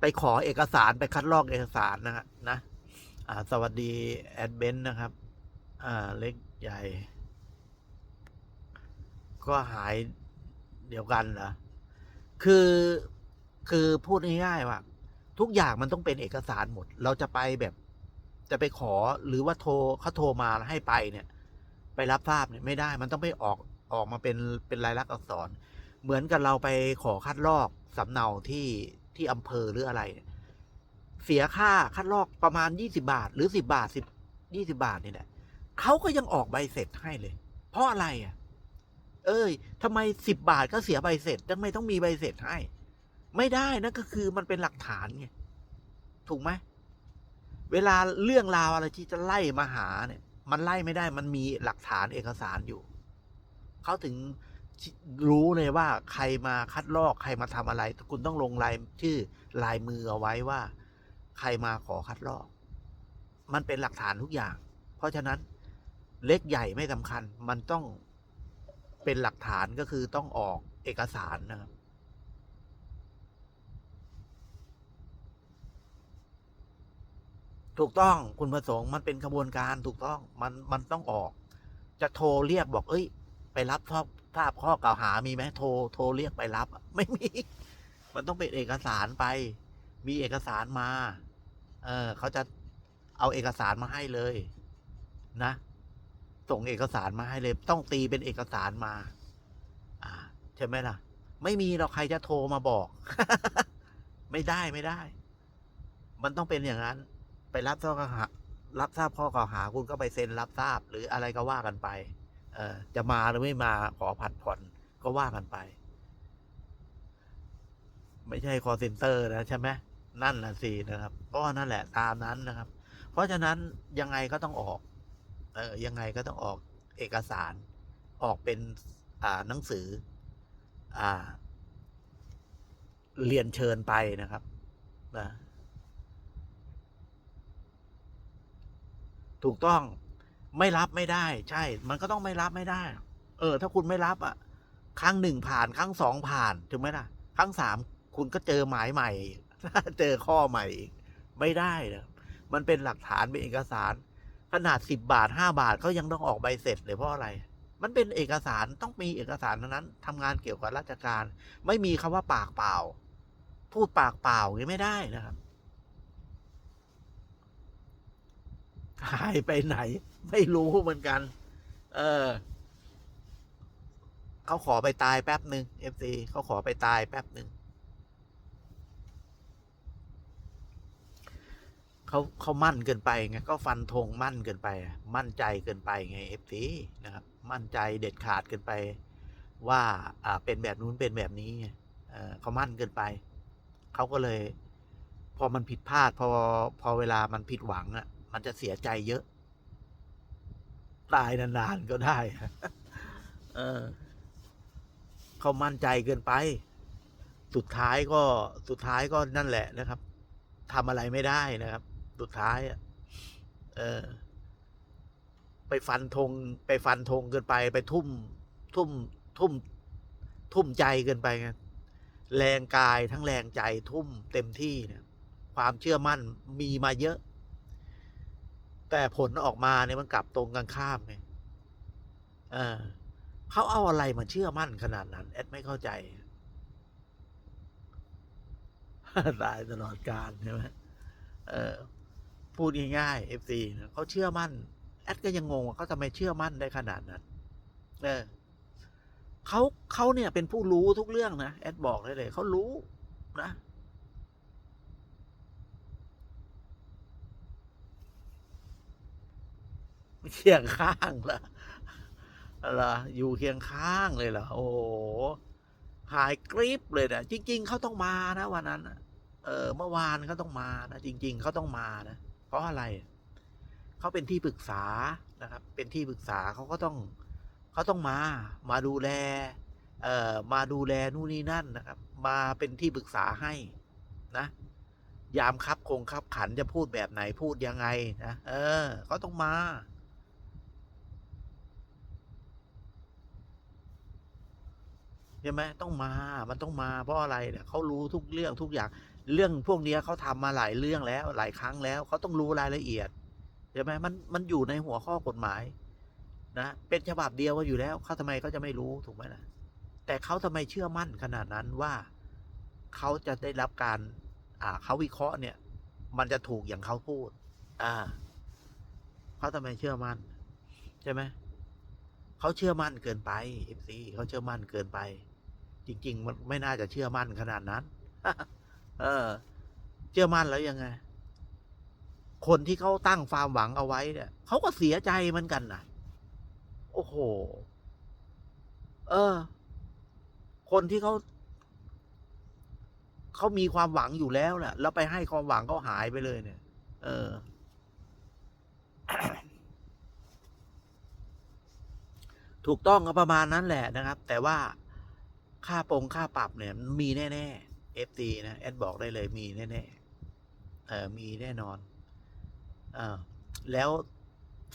ไปขอเอกสารไปคัดลอกเอกสารนะฮะนะอ่าสวัสดีแอดเบนนะครับ อ่า เล็กใหญ่ ก็หายเดียวกันเหรอ คือคือพูดง่ายๆว่า ทุกอย่างมันต้องเป็นเอกสารหมด เราจะไปแบบ จะไปขอหรือว่าโทรเขาโทรมาให้ไปเนี่ย ไปรับทราบเนี่ยไม่ได้มันต้องไปออกออกมาเป็นเป็นลายลักษณ์อักษร เหมือนกับเราไปขอคัดลอกสำเนาที่ ที่อำเภอหรืออะไร เสียค่าคัดลอกประมาณยี่สิบาท หรือสิบาทสิบยี่สิบาทนี่แหละเขาก็ยังออกใบเสร็จให้เลย เพราะอะไรอะ เอ้ยทำไมสิบบาทก็เสียใบเสร็จทำไมต้องมีใบเสร็จให้ ไม่ได้นะก็คือมันเป็นหลักฐานไงถูกไหมเวลาเรื่องราวอะไรที่จะไล่มาหาเนี่ย มันไล่ไม่ได้ มันมีหลักฐานเอกสารอยู่ เขาถึง รู้เลยว่าใครมาคัดลอกใครมาทำอะไร คุณต้องลงลายชื่อลายมือเอาไว้ว่า ใครมาขอคัดลอก มันเป็นหลักฐานทุกอย่าง เพราะฉะนั้นเล็กใหญ่ไม่สำคัญ มันต้องเป็นหลักฐานก็คือต้องออกเอกสารนะครับถูกต้องคุณประสงค์มันเป็นกระบวนการถูกต้องมันมันต้องออก จะโทรเรียกบอก เอ้ย ไปรับทราบ ทราบข้อกล่าวหามีไหมโทรโทรเรียกไปรับ ไม่มี มันต้องเป็นเอกสารไป มีเอกสารมา เออเขาจะเอาเอกสารมาให้เลย นะ ส่งเอกสารมาให้เลย ต้องตีเป็นเอกสารมา อ่าใช่ไหมล่ะ ไม่มีเราใครจะโทรมาบอก ไม่ได้ไม่ได้ มันต้องเป็นอย่างนั้น ไปรับทราบข้อหารับทราบข้อกล่าวหาคุณก็ไปเซ็นรับทราบหรืออะไรก็ว่ากันไป จะมาหรือไม่มาขอผัดผ่อนก็ว่ากันไป ไม่ใช่คอเซ็นเตอร์นะใช่ไหมนั่นแหละสินะครับ ก็นั่นแหละตามนั้นนะครับ เพราะฉะนั้นยังไงก็ต้องออก เออยังไงก็ต้องออกเอกสารออกเป็นอ่าหนังสือ อ่า เรียนเชิญไปนะครับนะถูกต้อง ไม่รับไม่ได้ ใช่ มันก็ต้องไม่รับไม่ได้ เออ ถ้าคุณไม่รับอะ ครั้งหนึ่งผ่าน ครั้งสองผ่านถูกไหมล่ะ ครั้งสามคุณก็เจอหมายใหม่ เจอข้อใหม่อีกไม่ได้นะมันเป็นหลักฐานเป็นเอกสาร ขนาดสิบบาทห้าบาทเขายังต้องออกใบเสร็จเลยเพราะอะไร มันเป็นเอกสารต้องมีเอกสารนั้นทำงานเกี่ยวกับราชการ ไม่มีคำว่าปากเปล่า พูดปากเปล่าย่างไม่ได้นะครับหายไปไหน ไม่รู้เหมือนกัน เออเขาขอไปตายแป๊บหนึ่งเอฟซีเขาขอไปตายแป๊บหนึ่งเขาเขามั่นเกินไปไงก็ฟันธงมั่นเกินไป มั่นใจเกินไปไงเอฟซีนะครับ มั่นใจเด็ดขาดเกินไป ว่าอ่าเป็นแบบนู้นเป็นแบบนี้เออเขามั่นเกินไปเขาก็เลย พอมันผิดพลาด พอพอเวลามันผิดหวังอะ่ะ มันจะเสียใจเยอะ ตายนานๆก็ได้เออเขามั่นใจเกินไป สุดท้ายก็สุดท้ายก็นั่นแหละนะครับทำอะไรไม่ได้นะครับ สุดท้ายอะเออ ไปฟันธงไปฟันธงเกินไป ไปทุ่ม ทุ่ม ทุ่ม ทุ่มใจเกินไปไงแรงกายทั้งแรงใจทุ่มเต็มที่เนี่ย ความเชื่อมั่นมีมาเยอะ แต่ผลออกมาเนี่ยมันกลับตรงกันข้ามไงเออเขาเอาอะไรมาเชื่อมั่นขนาดนั้น แอดไม่เข้าใจตายตลอดการใช่ไหมเออ พูดง่ายๆเอฟซีเขาเชื่อมั่น แอดก็ยังงงว่าเขาทำไมเชื่อมั่นได้ขนาดนั้น เออเขาเขาเนี่ยเป็นผู้รู้ทุกเรื่องนะแอดบอกได้เลยเขารู้นะ เคียงข้างเหรอเหรอยู่เคียงข้างเลยเหรอโอ้โหหายกริบเลยนะจริง ๆเขาต้องมานะวันนั้นเออเมื่อวานเขาต้องมานะจริง ๆเขาต้องมานะเพราะอะไรเขาเป็นที่ปรึกษานะครับ เป็นที่ปรึกษาเขาก็ต้องเขาต้องมา มาดูแลเอ่อมาดูแลนู่นนี่นั่นนะครับ มาเป็นที่ปรึกษาให้นะ ยามคับคงคับขันจะพูดแบบไหนพูดยังไงนะเออเขาต้องมา ใช่ไหมต้องมา มันต้องมาเพราะอะไรเนี่ยเขารู้ทุกเรื่องทุกอย่างเรื่องพวกนี้เขาทำมาหลายเรื่องแล้วหลายครั้งแล้วเขาต้องรู้รายละเอียดใช่ไหมมันมันอยู่ในหัวข้อกฎหมายนะเป็นฉบับเดียวก็อยู่แล้วเขาทำไมเขาจะไม่รู้ถูกไหมล่ะแต่เขาทำไมเชื่อมั่นขนาดนั้นว่าเขาจะได้รับการอ่าเขาวิเคราะห์เนี่ย มันจะถูกอย่างเขาพูด อ่าเขาทำไมเชื่อมั่นใช่ไหม เขาเชื่อมั่นเกินไปเอฟซีเขาเชื่อมั่นเกินไป จริง ๆ มันไม่น่าจะเชื่อมั่นขนาดนั้น เออ เชื่อมั่นแล้วยังไง คนที่เขาตั้งความหวังเอาไว้เนี่ยเขาก็เสียใจเหมือนกันนะโอ้โห เออ คนที่เขาเขามีความหวังอยู่แล้วแหละแล้วไปให้ความหวังเขาหายไปเลยเนี่ย เออ ถูกต้องก็ประมาณนั้นแหละนะครับ แต่ว่าค่าปรงค่าปรับเนี่ย มีแน่ๆ FT นะ แอดบอกได้เลยมีแน่ๆเออมีแน่นอนเออแล้ว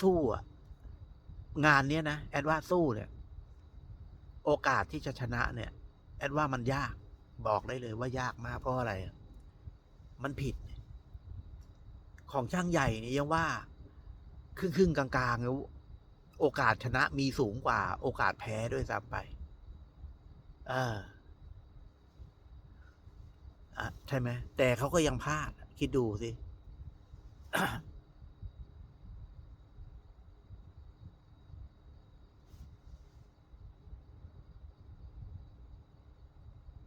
สู้อะงานเนี้ยนะ แอดว่าสู้เนี่ย โอกาสที่จะชนะเนี่ย แอดว่ามันยากบอกได้เลยว่ายากมากเพราะอะไร มันผิด ของช่างใหญ่นี่ยังว่า ครึ่งครึ่งๆกลางๆแล้ว โอกาสชนะมีสูงกว่า โอกาสแพ้ด้วยซ้ำไปเอออะใช่ไหมแต่เขาก็ยังพลาด คิดดูสิ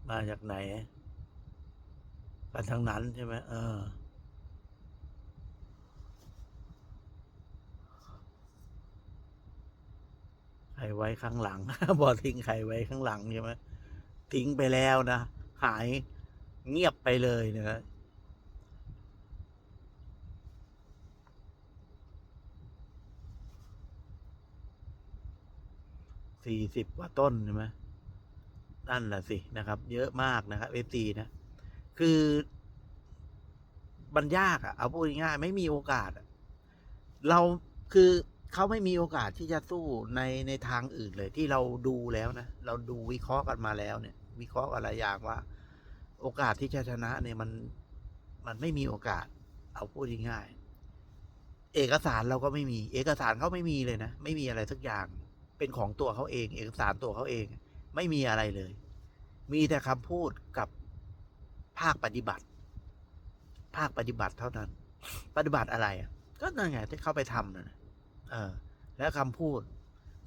มาจากไหนกันทั้งนั้นใช่ไหมเออ ใคร ไว้ข้างหลังบอทิ้งใครไว้ข้างหลังใช่ไหมทิ้งไปแล้วนะ หายเงียบไปเลยนะสี่สิบกว่าต้นใช่ไหมนั่นแหละสินะครับ เยอะมากนะครับเอฟซีนะ คือมันยากอะเอาพูดง่ายๆไม่มีโอกาสอะเราคือ เขาไม่มีโอกาสที่จะสู้ในในทางอื่นเลย ที่เราดูแล้วนะ เราดูวิเคราะห์กันมาแล้วเนี่ย วิเคราะห์อะไรอย่างว่า โอกาสที่จะชนะเนี่ยมันมันไม่มีโอกาส เอาพูดง่ายเอกสารเราก็ไม่มี เอกสารเขาไม่มีเลยนะ ไม่มีอะไรสักอย่าง เป็นของตัวเขาเอง เอกสารตัวเขาเอง ไม่มีอะไรเลย มีแต่คำพูดกับภาคปฏิบัติ ภาคปฏิบัติเท่านั้น ปฏิบัติอะไรก็นั่นไงที่เข้าไปทำนะ เออ แล้วคำพูด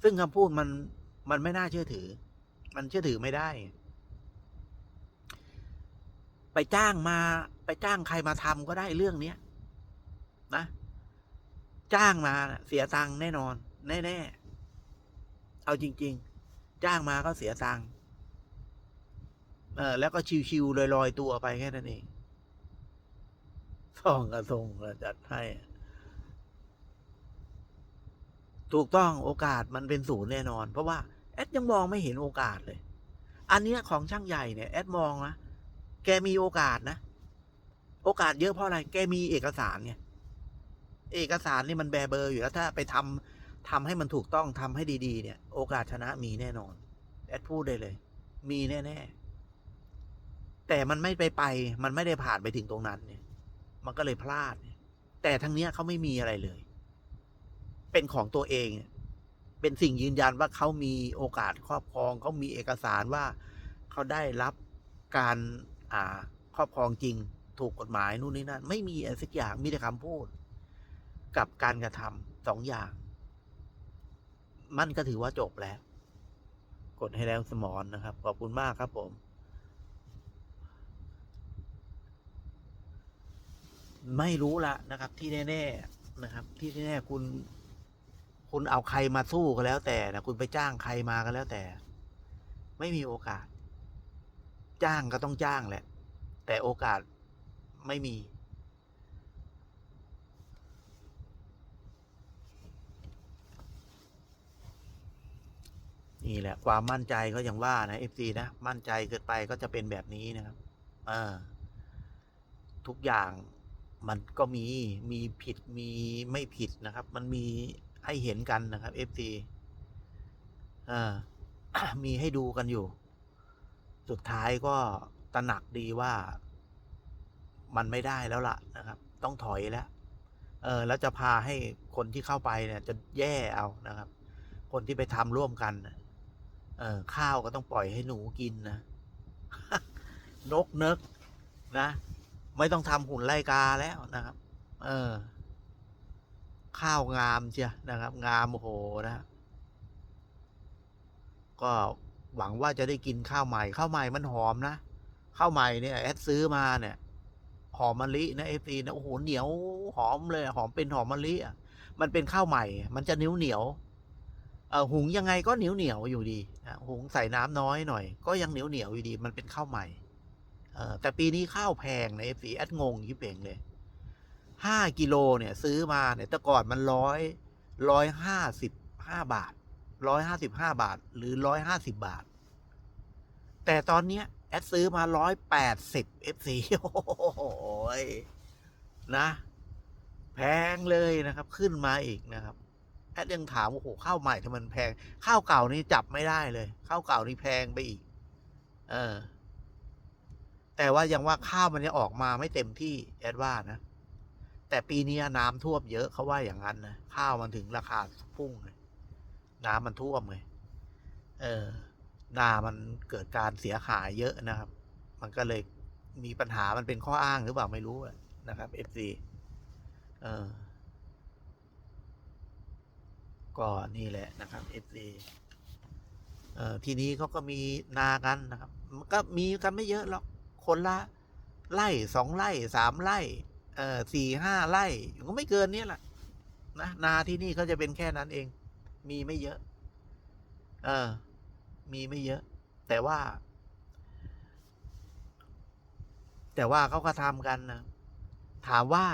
ซึ่งคำพูดมันมันไม่น่าเชื่อถือ มันเชื่อถือไม่ได้ ไปจ้างมา ไปจ้างใครมาทำก็ได้เรื่องเนี้ยนะ จ้างมาเสียตังค์แน่นอน แน่ ๆ เอาจริง ๆ จ้างมาก็เสียตังค์เออแล้วก็ชิวๆลอยๆตัวไปแค่นั้นเองส่องกระทงระจัดให้ ถูกต้องโอกาสมันเป็นศูนย์แน่นอน เพราะว่าแอดยังมองไม่เห็นโอกาสเลย อันเนี้ยของช่างใหญ่เนี่ยแอดมองนะแกมีโอกาสนะ โอกาสเยอะเพราะอะไรแกมีเอกสารไงเอกสารนี่มันแบเบอร์อยู่แล้วถ้าไปทำทำให้มันถูกต้องทำให้ดี ๆ เนี่ย โอกาสชนะมีแน่นอน แอดพูดได้เลย มีแน่ๆแต่มันไม่ไปไป มันไม่ได้ผ่านไปถึงตรงนั้นเนี่ย มันก็เลยพลาด แต่ทั้งเนี้ยเขาไม่มีอะไรเลย เป็นของตัวเอง เป็นสิ่งยืนยันว่าเขามีโอกาสครอบครองเขามีเอกสารว่าเขาได้รับการอ่าครอบครองจริง ถูกกฎหมายนู่นนี่นั่นไม่มีอะไรสักอย่างมีแต่คำพูด กับการกระทำสองอย่าง มันก็ถือว่าจบแล้ว กดให้แล้วสมอนนะครับ ขอบคุณมากครับผมไม่รู้ละนะครับ ที่แน่ ๆ นะครับ ที่แน่ๆคุณ คุณเอาใครมาสู้ก็แล้วแต่นะคุณไปจ้างใครมาก็แล้วแต่ ไม่มีโอกาส จ้างก็ต้องจ้างแหละ แต่โอกาสไม่มี นี่แหละ ความมั่นใจก็อย่างว่านะเอฟซีนะมั่นใจเกินไปก็จะเป็นแบบนี้นะครับ เออ ทุกอย่างมันก็มีมีผิดมีไม่ผิดนะครับ มันมี ให้เห็นกันนะครับเอฟซีมีให้ดูกันอยู่ สุดท้ายก็ตระหนักดีว่ามันไม่ได้แล้วล่ะนะครับ ต้องถอยแล้ว เออ แล้วจะพาให้คนที่เข้าไปเนี่ย จะแย่เอานะครับ คนที่ไปทำร่วมกัน เออข้าวก็ต้องปล่อยให้หนูกินนะนกเนกนะ ไม่ต้องทำหุ่นไล่กาแล้วนะครับ เออ ข้าวงามเชียนะครับ งามโอ้โหนะ ก็หวังว่าจะได้กินข้าวใหม่ข้าวใหม่มันหอมนะข้าวใหม่เนี่ยแอดซื้อมาเนี่ย หอมมะลินะเอฟซีนะโอ้โหเหนียวหอมเลยหอมเป็นหอมมะลิอะมันเป็นข้าวใหม่ มันจะเหนียวเหนียวเออหุงยังไงก็เหนียวเหนียวอยู่ดีนะหุงใส่น้ำน้อยหน่อย ก็ยังเหนียวเหนียวอยู่ดี มันเป็นข้าวใหม่เออแต่ปีนี้ข้าวแพงนะเอฟซีแอดงงยิบเองเลย ห้ากิโลเนี่ยซื้อมาเนี่ยแต่ก่อนมันร้อยร้อยห้าสิบห้าบาทร้อยห้าสิบห้าบาท หรือร้อยห้าสิบบาท แต่ตอนเนี้ยแอดซื้อมาร้อยแปดสิบเอฟซีโอ้โหยนะ แพงเลยนะครับ ขึ้นมาอีกนะครับแอดยังถามว่าโอ้โหข้าวใหม่ทำไมแพงข้าวเก่านี่จับไม่ได้เลยข้าวเก่านี่แพงไปอีก เออ แต่ว่ายังว่าข้าวมันยังออกมาไม่เต็มที่แอดว่านะ แต่ปีนี้น้ำท่วมเยอะเขาว่าอย่างนั้นนะข้าวมันถึงราคาพุ่งเลยน้ำมันท่วมไงเออนามันเกิดการเสียหายเยอะนะครับ มันก็เลยมีปัญหามันเป็นข้ออ้างหรือเปล่าไม่รู้นะครับ FC เออก็นี่แหละนะครับ FC เออทีนี้เขาก็มีนากันนะครับมันก็มีกันไม่เยอะหรอกคนละไร่สองไร่สามไร่ เออสี่ห้าไร่ก็ไม่เกินเนี้ยแหละนะนาที่นี่เขาจะเป็นแค่นั้นเอง มีไม่เยอะ เออ มีไม่เยอะ แต่ว่า แต่ว่าเขาก็ทำกันนะถามว่า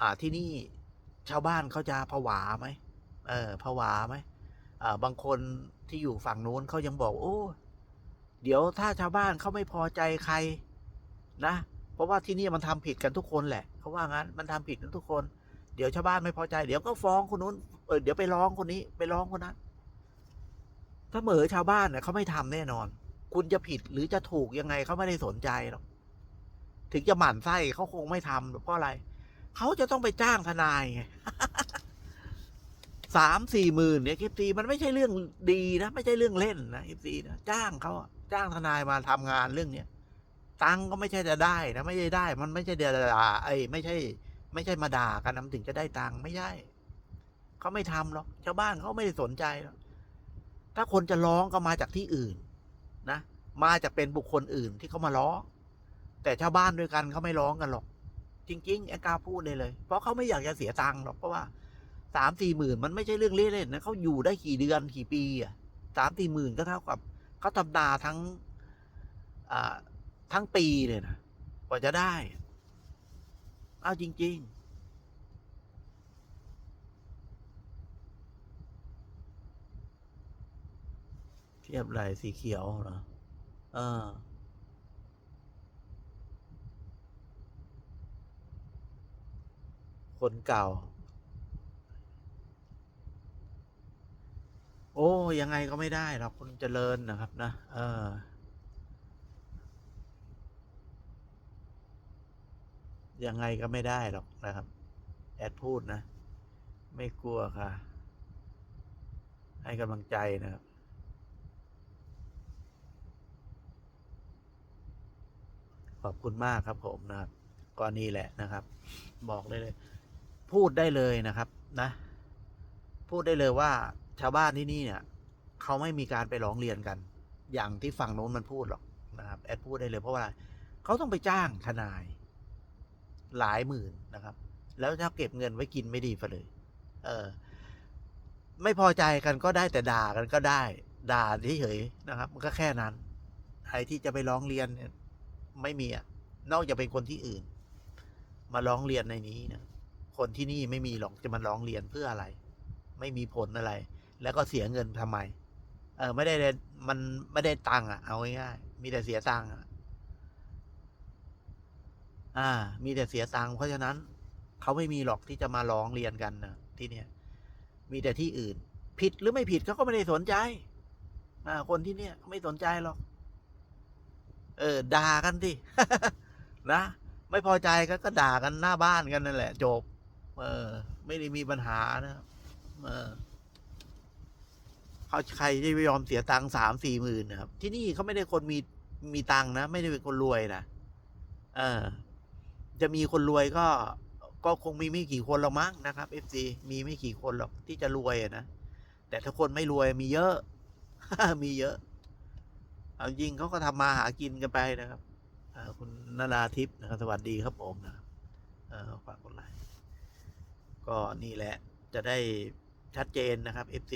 อ่าที่นี่ชาวบ้านเขาจะผวาไหมเออผวาไหมอ่าบางคนที่อยู่ฝั่งนู้นเขายังบอก โอ้ เดี๋ยวถ้าชาวบ้านเขาไม่พอใจใคร นะ เพราะว่าที่นี่มันทำผิดกันทุกคนแหละเขาว่างั้นมันทำผิดกันทุกคน เดี๋ยวชาวบ้านไม่พอใจ เดี๋ยวก็ฟ้องคนนู้นเออเดี๋ยวไปร้องคนนี้ ไปร้องคนนั้นถ้าเหมอชาวบ้านเนี่ยเขาไม่ทำแน่นอน คุณจะผิดหรือจะถูกยังไงเขาไม่ได้สนใจหรอกถึงจะหมั่นไส้เขาคงไม่ทำเพราะอะไรเขาจะต้องไปจ้างทนายไงสามสี่หมื่นเนี่ยคลิปซีมันไม่ใช่เรื่องดีนะ ไม่ใช่เรื่องเล่นนะคลิปซีนะจ้างเขาจ้างทนายมาทำงานเรื่องเนี้ย ตังก็ไม่ใช่จะได้นะไม่ใช่ได้ มันไม่ใช่เดด่าไอ้ไม่ใช่ ไม่ใช่มาด่ากันนะมันถึงจะได้ตังไม่ใช่เขาไม่ทำหรอกชาวบ้านเขาไม่ได้สนใจหรอกถ้าคนจะร้องก็มาจากที่อื่น นะ มาจากเป็นบุคคลอื่นที่เขามาร้องแต่ชาวบ้านด้วยกันเขาไม่ร้องกันหรอก จริง ๆ แอกาพูดเลยเลย เพราะเขาไม่อยากจะเสียตังค์หรอกเพราะว่าสามสี่หมื่นมันไม่ใช่เรื่องเล่นๆนะเขาอยู่ได้กี่เดือนกี่ปีอะสามสี่หมื่นก็เท่ากับเขาทำนาทั้งอ่า ทั้งปีเลยนะกว่าจะได้ เอาจริง ๆ เทียบไหลสีเขียวเหรอเออคนเก่า โอ้ ยังไงก็ไม่ได้หรอกคนเจริญนะครับ นะ เออ ยังไงก็ไม่ได้หรอกนะครับ แอดพูดนะ ไม่กลัวค่ะ ให้กำลังใจนะครับ ขอบคุณมากครับผมนะครับก็นี่แหละนะครับ บอกได้เลย พูดได้เลยนะครับนะ พูดได้เลยว่าชาวบ้านที่นี่เนี่ยเขาไม่มีการไปร้องเรียนกัน อย่างที่ฝั่งโน้นมันพูดหรอกนะครับ แอดพูดได้เลยเพราะว่าเขาต้องไปจ้างทนาย หลายหมื่นนะครับ แล้วถ้าเก็บเงินไว้กินไม่ดีฟะเลย เออ ไม่พอใจกันก็ได้แต่ด่ากันก็ได้ ด่าเฉยๆนะครับ มันก็แค่นั้นใครที่จะไปร้องเรียนไม่มีอะ นอกจากเป็นคนที่อื่น มาร้องเรียนในนี้นะคนที่นี่ไม่มีหรอกจะมาร้องเรียนเพื่ออะไร ไม่มีผลอะไร แล้วก็เสียเงินทำไม เออ ไม่ได้มันไม่ได้ตังค์อะ เอาง่ายๆมีแต่เสียตังค์อะ อ่า มีแต่เสียตังค์เพราะฉะนั้นเขาไม่มีหรอกที่จะมาร้องเรียนกันนะที่เนี่ย มีแต่ที่อื่น ผิดหรือไม่ผิดเขาก็ไม่ได้สนใจ อ่า คนที่เนี่ยไม่สนใจหรอก เออด่ากันดินะไม่พอใจก็ก็ด่ากันหน้าบ้านกันนั่นแหละ จบ เออ ไม่ได้มีปัญหานะเออเขาใครที่ไม่ยอมเสียตังค์สามสี่หมื่นนะครับ ที่นี่เขาไม่ได้คนมีมีตังค์นะ ไม่ได้เป็นคนรวยนะเออ จะมีคนรวยก็ก็คงมีไม่กี่คนหรอกมั้งนะครับเอฟซีมีไม่กี่คนหรอกที่จะรวยนะ แต่ถ้าคนไม่รวยมีเยอะ มีเยอะ เอาจริงเขาก็ทำมาหากินกันไปนะครับคุณนาราทิพย์นะครับสวัสดีครับผมนะครับเออฝากกดไลค์ก็นี่แหละจะได้ชัดเจนนะครับ FC